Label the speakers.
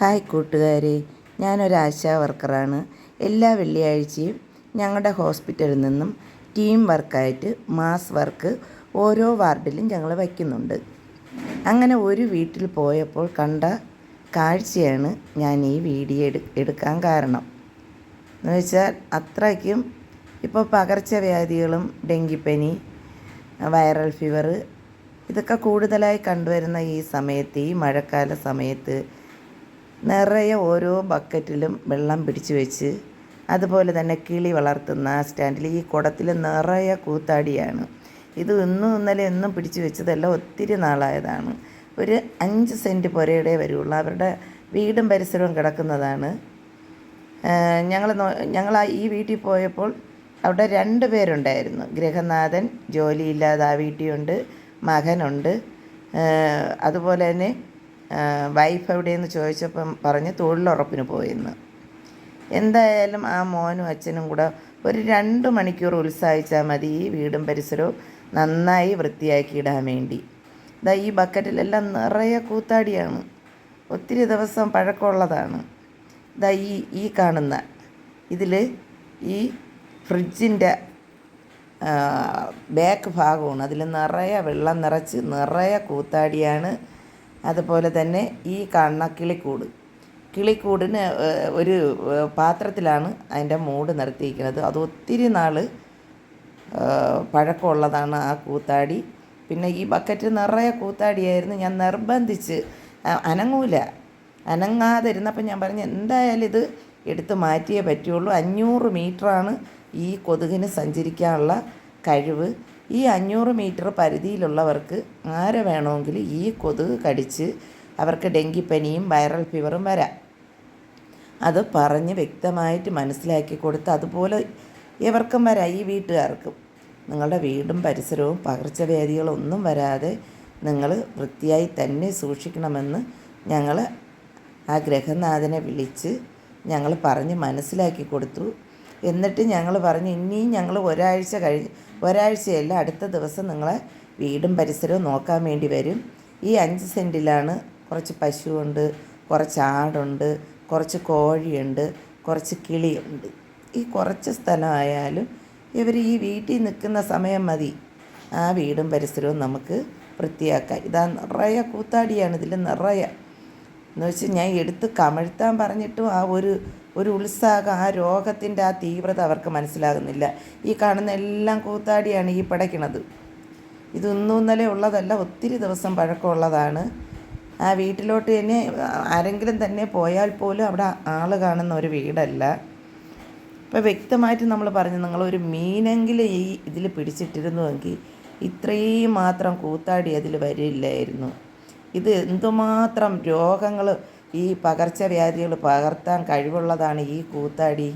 Speaker 1: Hi കൂട്ടുകാരെ. ഞാനൊരു ആശാ വർക്കറാണ്. എല്ലാ വെള്ളിയാഴ്ചയും ഞങ്ങളുടെ ഹോസ്പിറ്റലിൽ നിന്നും ടീം വർക്കായിട്ട് മാസ് വർക്ക് ഓരോ വാർഡിലും ഞങ്ങൾ വയ്ക്കുന്നുണ്ട്. അങ്ങനെ ഒരു വീട്ടിൽ പോയപ്പോൾ കണ്ട കാഴ്ചയാണ് ഞാൻ ഈ വീഡിയോ എടു എടുക്കാൻ കാരണം. എന്ന് വെച്ചാൽ അത്രയ്ക്കും ഇപ്പോൾ പകർച്ചവ്യാധികളും ഡെങ്കിപ്പനി വൈറൽ ഫീവർ ഇതൊക്കെ കൂടുതലായി കണ്ടുവരുന്ന ഈ സമയത്ത് ഈ മഴക്കാല സമയത്ത് നിറയെ ഓരോ ബക്കറ്റിലും വെള്ളം പിടിച്ചു വെച്ച് അതുപോലെ തന്നെ കിളി വളർത്തുന്ന സ്റ്റാൻഡിൽ ഈ കുടത്തിൽ നിറയെ കൂത്താടിയാണ്. ഇത് ഇന്നും ഇന്നലെ എന്നും പിടിച്ചു വെച്ചതല്ല ഒത്തിരി നാളായതാണ്. ഒരു അഞ്ച് സെന്റ് പുരയുടെ വരുള്ളൂ അവരുടെ വീടും പരിസരവും കിടക്കുന്നതാണ്. ഞങ്ങൾ ഞങ്ങൾ ഈ വീട്ടിൽ പോയപ്പോൾ അവിടെ രണ്ട് പേരുണ്ടായിരുന്നു. ഗൃഹനാഥൻ ജോലിയില്ലാതെ ആ വീട്ടിലുണ്ട് മകനുണ്ട്. അതുപോലെ തന്നെ വൈഫ് എവിടെയെന്ന് ചോദിച്ചപ്പം പറഞ്ഞ് തൊഴിലുറപ്പിന് പോയെന്ന്. എന്തായാലും ആ മോനും അച്ഛനും കൂടെ ഒരു രണ്ട് മണിക്കൂർ ഉത്സാഹിച്ചാൽ മതി ഈ വീടും പരിസരവും നന്നായി വൃത്തിയാക്കി ഇടാൻ വേണ്ടി. ഇതാ ഈ ബക്കറ്റിലെല്ലാം നിറയെ കൂത്താടിയാണ്. ഒത്തിരി ദിവസം പഴക്കമുള്ളതാണ്. ഇതാ ഈ ഈ കാണുന്ന ഇതിൽ ഈ ഫ്രിഡ്ജിന്റെ ബാക്ക് ഭാഗമാണ്. അതിൽ നിറയെ വെള്ളം നിറച്ച് നിറയെ കൂത്താടിയാണ് അതുപോലെ തന്നെ ഈ കാണുന്ന കിളിക്കൂട്. കിളിക്കൂടിന് ഒരു പാത്രത്തിലാണ് അതിന്റെ മൂട് നിർത്തിയിരിക്കുന്നത്. അത് ഒത്തിരി നാൾ പഴക്കമുള്ളതാണ് ആ കൂത്താടി. പിന്നെ ഈ ബക്കറ്റ് നിറയെ കൂത്താടിയായിരുന്നു. ഞാൻ നിർബന്ധിച്ച് അനങ്ങൂല. അനങ്ങാതിരുന്നപ്പോൾ ഞാൻ പറഞ്ഞു എന്തായാലും ഇത് എടുത്ത് മാറ്റിയേ പറ്റുള്ളൂ. അഞ്ഞൂറ് മീറ്ററാണ് ഈ കൊതുകിന് സഞ്ചരിക്കാനുള്ള കഴിവ്. ഈ അഞ്ഞൂറ് മീറ്റർ പരിധിയിലുള്ളവർക്ക് ആരെ വേണമെങ്കിൽ ഈ കൊതുക് കടിച്ച് അവർക്ക് ഡെങ്കിപ്പനിയും വൈറൽ ഫീവറും വരാം. അത് പറഞ്ഞ് വ്യക്തമായിട്ട് മനസ്സിലാക്കി കൊടുത്ത് അതുപോലെ ഇവർക്കും വരാം ഈ വീട്ടുകാർക്കും. നിങ്ങളുടെ വീടും പരിസരവും പകർച്ചവ്യാധികളൊന്നും വരാതെ നിങ്ങൾ വൃത്തിയായി തന്നെ സൂക്ഷിക്കണമെന്ന് ഞങ്ങൾ ആ ഗ്രഹനാഥനെ വിളിച്ച് ഞങ്ങൾ പറഞ്ഞ് മനസ്സിലാക്കി കൊടുത്തു. എന്നിട്ട് ഞങ്ങൾ പറഞ്ഞു ഇനിയും ഞങ്ങൾ ഒരാഴ്ച കഴി ഒരാഴ്ചയല്ല അടുത്ത ദിവസം നിങ്ങളെ വീടും പരിസരവും നോക്കാൻ വേണ്ടി വരും. ഈ അഞ്ച് സെന്റിലാണ് കുറച്ച് പശുവുണ്ട് കുറച്ച് ആടുണ്ട് കുറച്ച് കോഴിയുണ്ട് കുറച്ച് കിളിയുണ്ട്. ഈ കുറച്ച് സ്ഥലമായാലും ഇവർ ഈ വീട്ടിൽ നിൽക്കുന്ന സമയം മതി. ആ വീടും പരിസരവും നമുക്ക് വൃത്തിയാക്കാം ഇതാ നിറയെ കൂത്താടിയാണ് ഇതിൽ നിറയെ. എന്ന് ഞാൻ എടുത്ത് കമഴ്ത്താൻ പറഞ്ഞിട്ടും ആ ഒരു ഒരു ഉത്സാഹം ആ രോഗത്തിന്റെ ആ തീവ്രത അവർക്ക് മനസ്സിലാകുന്നില്ല. ഈ കാണുന്ന എല്ലാം കൂത്താടിയാണ് ഈ പടയ്ക്കണത്. ഇതൊന്നും ഉള്ളതല്ല ഒത്തിരി ദിവസം പഴക്കമുള്ളതാണ്. ആ വീട്ടിലോട്ട് തന്നെ ആരെങ്കിലും തന്നെ പോയാൽ പോലും അവിടെ ആൾ കാണുന്ന ഒരു വീടല്ല. ഇപ്പോൾ വ്യക്തമായിട്ട് നമ്മൾ പറഞ്ഞു നിങ്ങളൊരു മീനെങ്കിലും ഈ ഇതിൽ പിടിച്ചിട്ടിരുന്നുവെങ്കിൽ ഇത്രയും മാത്രം കൂത്താടി അതിൽ വരില്ലായിരുന്നു. ഇത് എന്തുമാത്രം രോഗങ്ങൾ ഈ പകർച്ചവ്യാധികൾ പകർത്താൻ കഴിവുള്ളതാണ് ഈ കൂത്താടി.